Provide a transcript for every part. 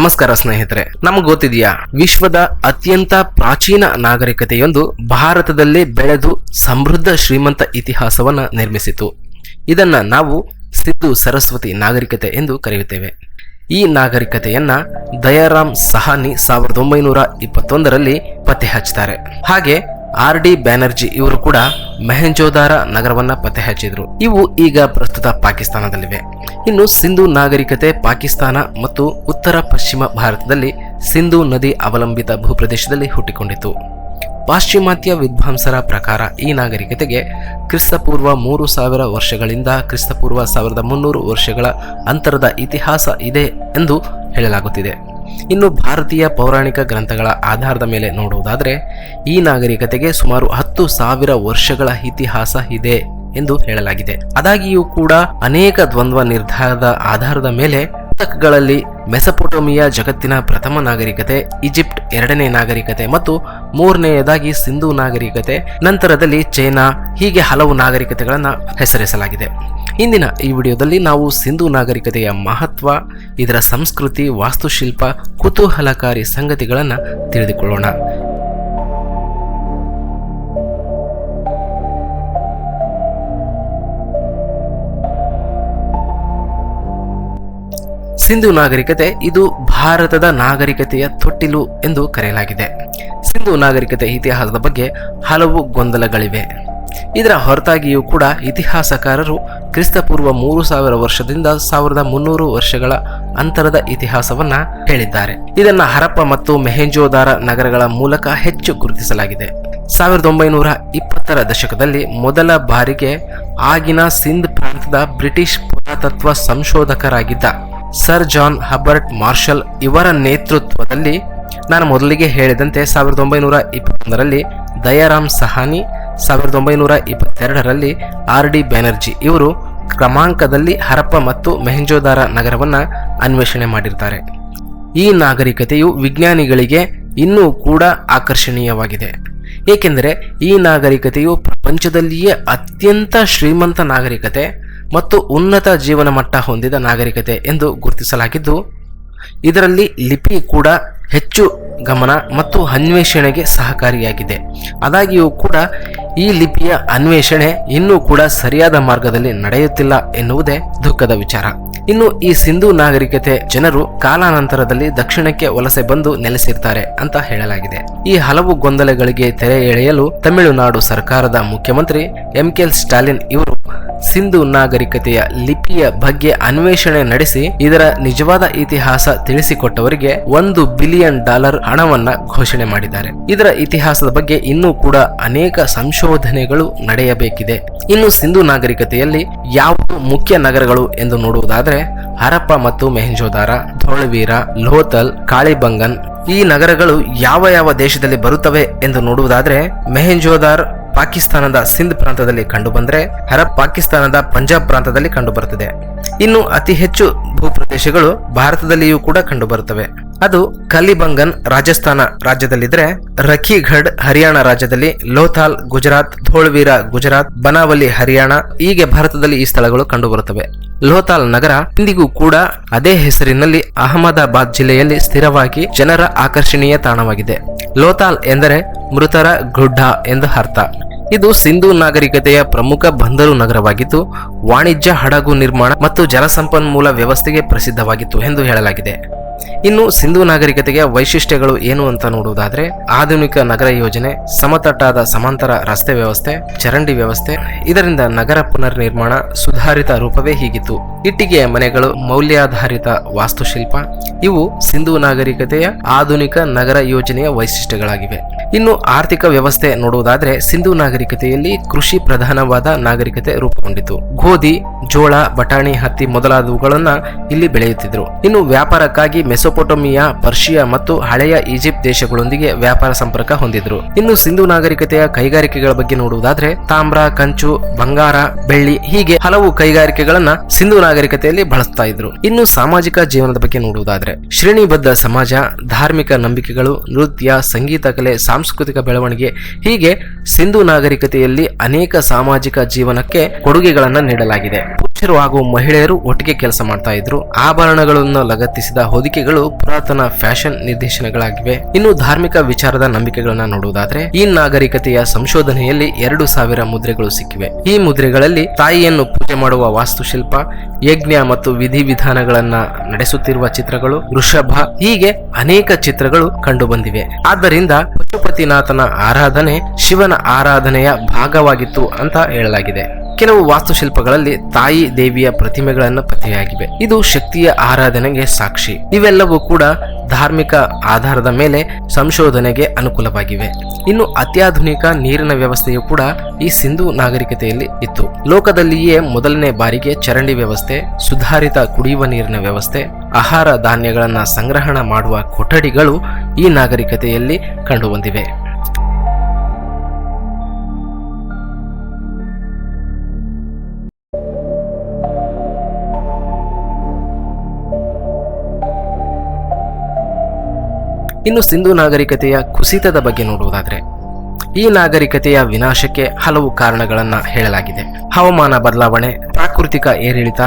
ನಮಸ್ಕಾರ ಸ್ನೇಹಿತರೆ, ನಮಗೆ ಗೊತ್ತಿದೆಯಾ? ವಿಶ್ವದ ಅತ್ಯಂತ ಪ್ರಾಚೀನ ನಾಗರಿಕತೆಯೊಂದು ಭಾರತದಲ್ಲಿ ಬೆಳೆದು ಸಮೃದ್ಧ ಶ್ರೀಮಂತ ಇತಿಹಾಸವನ್ನ ನಿರ್ಮಿಸಿತು. ಇದನ್ನ ನಾವು ಸಿದ್ದು ಸರಸ್ವತಿ ನಾಗರಿಕತೆ ಎಂದು ಕರೆಯುತ್ತೇವೆ. ಈ ನಾಗರಿಕತೆಯನ್ನ ದಯಾರಾಮ್ ಸಹಾನಿ ಸಾವಿರದ ಒಂಬೈನೂರ ಇಪ್ಪತ್ತೊಂದರಲ್ಲಿ ಪತ್ತೆ ಹಚ್ಚುತ್ತಾರೆ ಹಾಗೆ ಆರ್ ಡಿ ಬ್ಯಾನರ್ಜಿ ಇವರು ಕೂಡ ಮೆಹಂಜೋದಾರ ನಗರವನ್ನ ಪತ್ತೆ ಹಚ್ಚಿದ್ರು. ಇವು ಈಗ ಪ್ರಸ್ತುತ ಪಾಕಿಸ್ತಾನದಲ್ಲಿವೆ. ಇನ್ನು ಸಿಂಧು ನಾಗರಿಕತೆ ಪಾಕಿಸ್ತಾನ ಮತ್ತು ಉತ್ತರ ಪಶ್ಚಿಮ ಭಾರತದಲ್ಲಿ ಸಿಂಧು ನದಿ ಅವಲಂಬಿತ ಭೂಪ್ರದೇಶದಲ್ಲಿ ಹುಟ್ಟಿಕೊಂಡಿತು ಪಾಶ್ಚಿಮಾತ್ಯ ವಿದ್ವಾಂಸರ ಪ್ರಕಾರ ಈ ನಾಗರಿಕತೆಗೆ ಕ್ರಿಸ್ತಪೂರ್ವ ಮೂರು ಸಾವಿರ ವರ್ಷಗಳಿಂದ ಕ್ರಿಸ್ತಪೂರ್ವ ಸಾವಿರದ ಮುನ್ನೂರು ವರ್ಷಗಳ ಅಂತರದ ಇತಿಹಾಸ ಇದೆ ಎಂದು ಹೇಳಲಾಗುತ್ತಿದೆ. ಇನ್ನು ಭಾರತೀಯ ಪೌರಾಣಿಕ ಗ್ರಂಥಗಳ ಆಧಾರದ ಮೇಲೆ ನೋಡುವುದಾದರೆ, ಈ ನಾಗರಿಕತೆಗೆ ಸುಮಾರು ಹತ್ತು ಸಾವಿರ ವರ್ಷಗಳ ಇತಿಹಾಸ ಇದೆ ಎಂದು ಹೇಳಲಾಗಿದೆ. ಅದಾಗಿಯೂ ಕೂಡ ಅನೇಕ ದ್ವಂದ್ವ ನಿರ್ಧಾರದ ಆಧಾರದ ಮೇಲೆ ಪುಸ್ತಕಗಳಲ್ಲಿ ಮೆಸಪೊಟೋಮಿಯಾ ಜಗತ್ತಿನ ಪ್ರಥಮ ನಾಗರಿಕತೆ, ಈಜಿಪ್ಟ್ ಎರಡನೇ ನಾಗರಿಕತೆ ಮತ್ತು ಮೂರನೆಯದಾಗಿ ಸಿಂಧು ನಾಗರಿಕತೆ, ನಂತರದಲ್ಲಿ ಚೈನಾ, ಹೀಗೆ ಹಲವು ನಾಗರಿಕತೆಗಳನ್ನು ಹೆಸರಿಸಲಾಗಿದೆ. ಇಂದಿನ ಈ ವಿಡಿಯೋದಲ್ಲಿ ನಾವು ಸಿಂಧು ನಾಗರಿಕತೆಯ ಮಹತ್ವ, ಇದರ ಸಂಸ್ಕೃತಿ, ವಾಸ್ತುಶಿಲ್ಪ, ಕುತೂಹಲಕಾರಿ ಸಂಗತಿಗಳನ್ನು ತಿಳಿದುಕೊಳ್ಳೋಣ. ಸಿಂಧು ನಾಗರಿಕತೆ ಇದು ಭಾರತದ ನಾಗರಿಕತೆಯ ತೊಟ್ಟಿಲು ಎಂದು ಕರೆಯಲಾಗಿದೆ. ಸಿಂಧು ನಾಗರಿಕತೆ ಇತಿಹಾಸದ ಬಗ್ಗೆ ಹಲವು ಗೊಂದಲಗಳಿವೆ. ಇದರ ಹೊರತಾಗಿಯೂ ಕೂಡ ಇತಿಹಾಸಕಾರರು ಕ್ರಿಸ್ತಪೂರ್ವ ಮೂರು ಸಾವಿರ ವರ್ಷದಿಂದ ಸಾವಿರದ ಮುನ್ನೂರು ವರ್ಷಗಳ ಅಂತರದ ಇತಿಹಾಸವನ್ನ ಹೇಳಿದ್ದಾರೆ. ಇದನ್ನ ಹರಪ್ಪ ಮತ್ತು ಮೆಹೆಂಜೋದಾರ ನಗರಗಳ ಮೂಲಕ ಹೆಚ್ಚು ಗುರುತಿಸಲಾಗಿದೆ. ಸಾವಿರದ ಒಂಬೈನೂರ ಇಪ್ಪತ್ತರ ದಶಕದಲ್ಲಿ ಮೊದಲ ಬಾರಿಗೆ ಆಗಿನ ಸಿಂಧ್ ಪ್ರಾಂತದ ಬ್ರಿಟಿಷ್ ಪುರಾತತ್ವ ಸಂಶೋಧಕರಾಗಿದ್ದ ಸರ್ ಜಾನ್ ಹಬರ್ಟ್ ಮಾರ್ಷಲ್ ಇವರ ನೇತೃತ್ವದಲ್ಲಿ ನಾನು ಮೊದಲಿಗೆ ಹೇಳಿದಂತೆ ಸಾವಿರದ ಒಂಬೈನೂರ ಇಪ್ಪತ್ತೊಂದರಲ್ಲಿ ದಯಾರಾಮ್ ಸಹಾನಿ, ಸಾವಿರದ ಒಂಬೈನೂರ ಇಪ್ಪತ್ತೆರಡರಲ್ಲಿ ಆರ್ ಡಿ ಬ್ಯಾನರ್ಜಿ ಇವರು ಕ್ರಮಾಂಕದಲ್ಲಿ ಹರಪ್ಪ ಮತ್ತು ಮೆಹಂಜೋದಾರ ನಗರವನ್ನು ಅನ್ವೇಷಣೆ ಮಾಡಿರ್ತಾರೆ. ಈ ನಾಗರಿಕತೆಯು ವಿಜ್ಞಾನಿಗಳಿಗೆ ಇನ್ನೂ ಕೂಡ ಆಕರ್ಷಣೀಯವಾಗಿದೆ. ಏಕೆಂದರೆ ಈ ನಾಗರಿಕತೆಯು ಪ್ರಪಂಚದಲ್ಲಿಯೇ ಅತ್ಯಂತ ಶ್ರೀಮಂತ ನಾಗರಿಕತೆ ಮತ್ತು ಉನ್ನತ ಜೀವನ ಮಟ್ಟ ಹೊಂದಿದ ನಾಗರಿಕತೆ ಎಂದು ಗುರುತಿಸಲಾಗಿದ್ದು, ಇದರಲ್ಲಿ ಲಿಪಿ ಕೂಡ ಹೆಚ್ಚು ಗಮನ ಮತ್ತು ಅನ್ವೇಷಣೆಗೆ ಸಹಕಾರಿಯಾಗಿದೆ. ಆದಾಗ್ಯೂ ಕೂಡ ಈ ಲಿಪಿಯ ಅನ್ವೇಷಣೆ ಇನ್ನೂ ಕೂಡ ಸರಿಯಾದ ಮಾರ್ಗದಲ್ಲಿ ನಡೆಯುತ್ತಿಲ್ಲ ಎನ್ನುವುದೇ ದುಃಖದ ವಿಚಾರ. ಇನ್ನು ಈ ಸಿಂಧೂ ನಾಗರಿಕತೆ ಜನರು ಕಾಲಾನಂತರದಲ್ಲಿ ದಕ್ಷಿಣಕ್ಕೆ ವಲಸೆ ಬಂದು ನೆಲೆಸಿರ್ತಾರೆ ಅಂತ ಹೇಳಲಾಗಿದೆ. ಈ ಹಲವು ಗೊಂದಲಗಳಿಗೆ ತೆರೆ ಎಳೆಯಲು ತಮಿಳುನಾಡು ಸರ್ಕಾರದ ಮುಖ್ಯಮಂತ್ರಿ ಎಂ ಸ್ಟಾಲಿನ್ ಇವರು ಸಿಂಧು ನಾಗರಿಕತೆಯ ಲಿಪಿಯ ಬಗ್ಗೆ ಅನ್ವೇಷಣೆ ನಡೆಸಿ ಇದರ ನಿಜವಾದ ಇತಿಹಾಸ ತಿಳಿಸಿಕೊಟ್ಟವರಿಗೆ ಒಂದು ಬಿಲಿಯನ್ ಡಾಲರ್ ಹಣವನ್ನ ಘೋಷಣೆ ಮಾಡಿದ್ದಾರೆ. ಇದರ ಇತಿಹಾಸದ ಬಗ್ಗೆ ಇನ್ನೂ ಕೂಡ ಅನೇಕ ಸಂಶೋಧನೆಗಳು ನಡೆಯಬೇಕಿದೆ. ಇನ್ನು ಸಿಂಧು ನಾಗರಿಕತೆಯಲ್ಲಿ ಯಾವ ಮುಖ್ಯ ನಗರಗಳು ಎಂದು ನೋಡುವುದಾದರೆ ಹರಪ್ಪ ಮತ್ತು ಮೆಹಂಜೋದಾರ, ಧೋಳವೀರ, ಲೋತಲ್, ಕಾಳಿಬಂಗನ್ ಈ ನಗರಗಳು ಯಾವ ಯಾವ ದೇಶದಲ್ಲಿ ಬರುತ್ತವೆ ಎಂದು ನೋಡುವುದಾದರೆ ಮೆಹಂಜೋದಾರ್ ಪಾಕಿಸ್ತಾನದ ಸಿಂಧ್ ಪ್ರಾಂತದಲ್ಲಿ ಕಂಡುಬಂದರೆ ಹರಪ್ ಪಾಕಿಸ್ತಾನದ ಪಂಜಾಬ್ ಪ್ರಾಂತದಲ್ಲಿ ಕಂಡುಬರುತ್ತದೆ. ಇನ್ನು ಅತಿ ಹೆಚ್ಚು ಭೂಪ್ರದೇಶಗಳು ಭಾರತದಲ್ಲಿಯೂ ಕೂಡ ಕಂಡುಬರುತ್ತವೆ. ಅದು ಕಲಿಬಂಗನ್ ರಾಜಸ್ಥಾನ ರಾಜ್ಯದಲ್ಲಿದ್ದರೆ ರಖಿಘಡ್ ಹರಿಯಾಣ ರಾಜ್ಯದಲ್ಲಿ ಲೋಥಾಲ್ ಗುಜರಾತ್ ಧೋಳ್ವೀರ ಗುಜರಾತ್, ಬನಾವಲಿ ಹರಿಯಾಣ, ಹೀಗೆ ಭಾರತದಲ್ಲಿ ಈ ಸ್ಥಳಗಳು ಕಂಡುಬರುತ್ತವೆ. ಲೋಥಾಲ್ ನಗರ ಇಂದಿಗೂ ಕೂಡ ಅದೇ ಹೆಸರಿನಲ್ಲಿ ಅಹಮದಾಬಾದ್ ಜಿಲ್ಲೆಯಲ್ಲಿ ಸ್ಥಿರವಾಗಿ ಜನರ ಆಕರ್ಷಣೀಯ ತಾಣವಾಗಿದೆ. ಲೋತಾಲ್ ಎಂದರೆ ಮೃತರ ಗುಡ್ಡ ಎಂದು ಅರ್ಥ. ಇದು ಸಿಂಧೂ ನಾಗರಿಕತೆಯ ಪ್ರಮುಖ ಬಂದರು ನಗರವಾಗಿದ್ದು, ವಾಣಿಜ್ಯ ಹಡಗು ನಿರ್ಮಾಣ ಮತ್ತು ಜಲಸಂಪನ್ಮೂಲ ವ್ಯವಸ್ಥೆಗೆ ಪ್ರಸಿದ್ಧವಾಗಿತ್ತು ಎಂದು ಹೇಳಲಾಗಿದೆ. ಇನ್ನು ಸಿಂಧು ನಾಗರಿಕತೆಗೆ ವೈಶಿಷ್ಟ್ಯಗಳು ಏನು ಅಂತ ನೋಡುವುದಾದ್ರೆ, ಆಧುನಿಕ ನಗರ ಯೋಜನೆ, ಸಮತಟ್ಟಾದ ಸಮಾಂತರ ರಸ್ತೆ ವ್ಯವಸ್ಥೆ, ಚರಂಡಿ ವ್ಯವಸ್ಥೆ, ಇದರಿಂದ ನಗರ ಪುನರ್ ನಿರ್ಮಾಣ ಸುಧಾರಿತ ರೂಪವೇ ಹೀಗಿತ್ತು. ಇಟ್ಟಿಗೆಯ ಮನೆಗಳು ಮೌಲ್ಯಾಧಾರಿತ ವಾಸ್ತುಶಿಲ್ಪ, ಇವು ಸಿಂಧು ನಾಗರಿಕತೆಯ ಆಧುನಿಕ ನಗರ ಯೋಜನೆಯ ವೈಶಿಷ್ಟ್ಯಗಳಾಗಿವೆ. ಇನ್ನು ಆರ್ಥಿಕ ವ್ಯವಸ್ಥೆ ನೋಡುವುದಾದ್ರೆ ಸಿಂಧು ನಾಗರಿಕತೆಯಲ್ಲಿ ಕೃಷಿ ಪ್ರಧಾನವಾದ ನಾಗರಿಕತೆ ರೂಪುಗೊಂಡಿತು. ಗೋಧಿ, ಜೋಳ, ಬಟಾಣಿ, ಹತ್ತಿ ಮೊದಲಾದವುಗಳನ್ನ ಇಲ್ಲಿ ಬೆಳೆಯುತ್ತಿದ್ರು. ಇನ್ನು ವ್ಯಾಪಾರಕ್ಕಾಗಿ ಮೆಸೊಪೊಟೋಮಿಯಾ, ಪರ್ಷಿಯಾ ಮತ್ತು ಹಳೆಯ ಈಜಿಪ್ಟ್ ದೇಶಗಳೊಂದಿಗೆ ವ್ಯಾಪಾರ ಸಂಪರ್ಕ ಹೊಂದಿದ್ರು. ಇನ್ನು ಸಿಂಧು ನಾಗರಿಕತೆಯ ಕೈಗಾರಿಕೆಗಳ ಬಗ್ಗೆ ನೋಡುವುದಾದ್ರೆ ತಾಮ್ರ, ಕಂಚು, ಬಂಗಾರ, ಬೆಳ್ಳಿ ಹೀಗೆ ಹಲವು ಕೈಗಾರಿಕೆಗಳನ್ನ ಸಿಂಧು ನಾಗರಿಕತೆಯಲ್ಲಿ ಬಳಸ್ತಾ ಇದ್ರು. ಇನ್ನು ಸಾಮಾಜಿಕ ಜೀವನದ ಬಗ್ಗೆ ನೋಡುವುದಾದ್ರೆ ಶ್ರೇಣಿಬದ್ಧ ಸಮಾಜ, ಧಾರ್ಮಿಕ ನಂಬಿಕೆಗಳು, ನೃತ್ಯ, ಸಂಗೀತ, ಕಲೆ ಸಾಂಸ್ಕೃತಿಕ ಬೆಳವಣಿಗೆ. ಹೀಗೆ ಸಿಂಧು ನಾಗರಿಕತೆಯಲ್ಲಿ ಅನೇಕ ಸಾಮಾಜಿಕ ಜೀವನಕ್ಕೆ ಕೊಡುಗೆಗಳನ್ನು ನೀಡಲಾಗಿದೆ. ಪುರುಷರು ಹಾಗೂ ಮಹಿಳೆಯರು ಒಟ್ಟಿಗೆ ಕೆಲಸ ಮಾಡ್ತಾ ಇದ್ರು. ಆಭರಣಗಳನ್ನು ಲಗತ್ತಿಸಿದ ಹೊದಿಕೆಗಳು ಪುರಾತನ ಫ್ಯಾಷನ್ ನಿರ್ದೇಶನಗಳಾಗಿವೆ. ಇನ್ನು ಧಾರ್ಮಿಕ ವಿಚಾರದ ನಂಬಿಕೆಗಳನ್ನ ನೋಡುವುದಾದ್ರೆ, ಈ ನಾಗರಿಕತೆಯ ಸಂಶೋಧನೆಯಲ್ಲಿ ಎರಡು ಸಾವಿರ ಮುದ್ರೆಗಳು ಸಿಕ್ಕಿವೆ. ಈ ಮುದ್ರೆಗಳಲ್ಲಿ ತಾಯಿಯನ್ನು ಪೂಜೆ ಮಾಡುವ ವಾಸ್ತುಶಿಲ್ಪ, ಯಜ್ಞ ಮತ್ತು ವಿಧಿವಿಧಾನಗಳನ್ನ ನಡೆಸುತ್ತಿರುವ ಚಿತ್ರಗಳು, ವೃಷಭ, ಹೀಗೆ ಅನೇಕ ಚಿತ್ರಗಳು ಕಂಡುಬಂದಿವೆ ಆದ್ದರಿಂದ ಪಶುಪತಿನಾಥನ ಆರಾಧನೆ ಶಿವನ ಆರಾಧನೆಯ ಭಾಗವಾಗಿತ್ತು ಅಂತ ಹೇಳಲಾಗಿದೆ. ಕೆಲವು ವಾಸ್ತುಶಿಲ್ಪಗಳಲ್ಲಿ ತಾಯಿ ದೇವಿಯ ಪ್ರತಿಮೆಗಳನ್ನು ಪತ್ತೆಯಾಗಿವೆ. ಇದು ಶಕ್ತಿಯ ಆರಾಧನೆಗೆ ಸಾಕ್ಷಿ. ಇವೆಲ್ಲವೂ ಕೂಡ ಧಾರ್ಮಿಕ ಆಧಾರದ ಮೇಲೆ ಸಂಶೋಧನೆಗೆ ಅನುಕೂಲವಾಗಿವೆ. ಇನ್ನು ಅತ್ಯಾಧುನಿಕ ನೀರಿನ ವ್ಯವಸ್ಥೆಯು ಕೂಡ ಈ ಸಿಂಧು ನಾಗರಿಕತೆಯಲ್ಲಿ ಇತ್ತು. ಲೋಕದಲ್ಲಿಯೇ ಮೊದಲನೇ ಬಾರಿಗೆ ಚರಂಡಿ ವ್ಯವಸ್ಥೆ, ಸುಧಾರಿತ ಕುಡಿಯುವ ನೀರಿನ ವ್ಯವಸ್ಥೆ, ಆಹಾರ ಧಾನ್ಯಗಳನ್ನು ಸಂಗ್ರಹಣ ಮಾಡುವ ಕೊಠಡಿಗಳು ಈ ನಾಗರಿಕತೆಯಲ್ಲಿ ಕಂಡುಬಂದಿವೆ. ಇನ್ನು ಸಿಂಧು ನಾಗರಿಕತೆಯ ಕುಸಿತದ ಬಗ್ಗೆ ನೋಡುವುದಾದರೆ, ಈ ನಾಗರಿಕತೆಯ ವಿನಾಶಕ್ಕೆ ಹಲವು ಕಾರಣಗಳನ್ನು ಹೇಳಲಾಗಿದೆ. ಹವಾಮಾನ ಬದಲಾವಣೆ, ಪ್ರಾಕೃತಿಕ ಏರಿಳಿತ,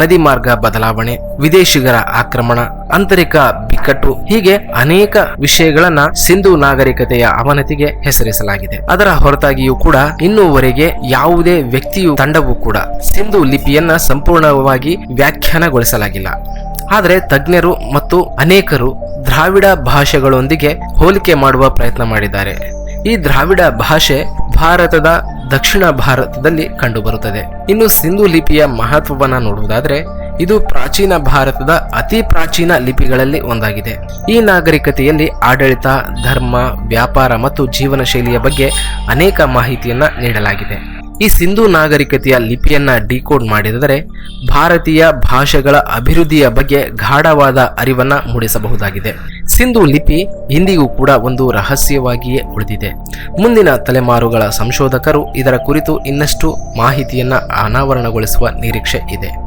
ನದಿ ಮಾರ್ಗ ಬದಲಾವಣೆ, ವಿದೇಶಿಗರ ಆಕ್ರಮಣ, ಆಂತರಿಕ ಬಿಕ್ಕಟ್ಟು, ಹೀಗೆ ಅನೇಕ ವಿಷಯಗಳನ್ನ ಸಿಂಧು ನಾಗರಿಕತೆಯ ಅವನತಿಗೆ ಹೆಸರಿಸಲಾಗಿದೆ. ಅದರ ಹೊರತಾಗಿಯೂ ಕೂಡ ಇನ್ನೂವರೆಗೆ ಯಾವುದೇ ವ್ಯಕ್ತಿಯು ತಂಡವೂ ಕೂಡ ಸಿಂಧು ಲಿಪಿಯನ್ನ ಸಂಪೂರ್ಣವಾಗಿ ವ್ಯಾಖ್ಯಾನಗೊಳಿಸಲಾಗಿಲ್ಲ. ಆದರೆ ತಜ್ಞರು ಮತ್ತು ಅನೇಕರು ದ್ರಾವಿಡ ಭಾಷೆಗಳೊಂದಿಗೆ ಹೋಲಿಕೆ ಮಾಡುವ ಪ್ರಯತ್ನ ಮಾಡಿದ್ದಾರೆ. ಈ ದ್ರಾವಿಡ ಭಾಷೆ ಭಾರತದ ದಕ್ಷಿಣ ಭಾರತದಲ್ಲಿ ಕಂಡುಬರುತ್ತದೆ. ಇನ್ನು ಸಿಂಧು ಲಿಪಿಯ ಮಹತ್ವವನ್ನು ನೋಡುವುದಾದರೆ, ಇದು ಪ್ರಾಚೀನ ಭಾರತದ ಅತಿ ಪ್ರಾಚೀನ ಲಿಪಿಗಳಲ್ಲಿ ಒಂದಾಗಿದೆ. ಈ ನಾಗರಿಕತೆಯಲ್ಲಿ ಆಡಳಿತ, ಧರ್ಮ, ವ್ಯಾಪಾರ ಮತ್ತು ಜೀವನ ಶೈಲಿಯ ಬಗ್ಗೆ ಅನೇಕ ಮಾಹಿತಿಯನ್ನು ನೀಡಲಾಗಿದೆ. ಈ ಸಿಂಧೂ ನಾಗರಿಕತೆಯ ಲಿಪಿಯನ್ನ ಡಿಕೋಡ್ ಮಾಡಿದರೆ ಭಾರತೀಯ ಭಾಷೆಗಳ ಅಭಿವೃದ್ಧಿಯ ಬಗ್ಗೆ ಗಾಢವಾದ ಅರಿವನ್ನ ಮೂಡಿಸಬಹುದಾಗಿದೆ. ಸಿಂಧು ಲಿಪಿ ಇಂದಿಗೂ ಕೂಡ ಒಂದು ರಹಸ್ಯವಾಗಿಯೇ ಉಳಿದಿದೆ. ಮುಂದಿನ ತಲೆಮಾರುಗಳ ಸಂಶೋಧಕರು ಇದರ ಕುರಿತು ಇನ್ನಷ್ಟು ಮಾಹಿತಿಯನ್ನ ಅನಾವರಣಗೊಳಿಸುವ ನಿರೀಕ್ಷೆ ಇದೆ.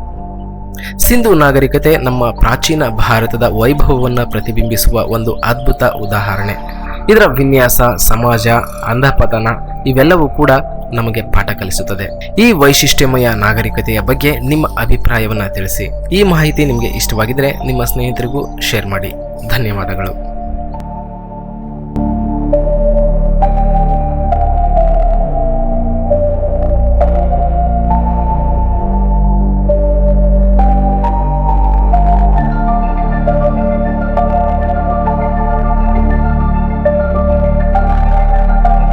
ಸಿಂಧು ನಾಗರಿಕತೆ ನಮ್ಮ ಪ್ರಾಚೀನ ಭಾರತದ ವೈಭವವನ್ನು ಪ್ರತಿಬಿಂಬಿಸುವ ಒಂದು ಅದ್ಭುತ ಉದಾಹರಣೆ. ಇದರ ವಿನ್ಯಾಸ, ಸಮಾಜ, ಅಂಧಪತನ ಇವೆಲ್ಲವೂ ಕೂಡ ನಮಗೆ ಪಾಠ ಕಲಿಸುತ್ತದೆ. ಈ ವೈಶಿಷ್ಟ್ಯಮಯ ನಾಗರಿಕತೆಯ ಬಗ್ಗೆ ನಿಮ್ಮ ಅಭಿಪ್ರಾಯವನ್ನು ತಿಳಿಸಿ. ಈ ಮಾಹಿತಿ ನಿಮಗೆ ಇಷ್ಟವಾಗಿದ್ದರೆ ನಿಮ್ಮ ಸ್ನೇಹಿತರಿಗೂ ಶೇರ್ ಮಾಡಿ. ಧನ್ಯವಾದಗಳು.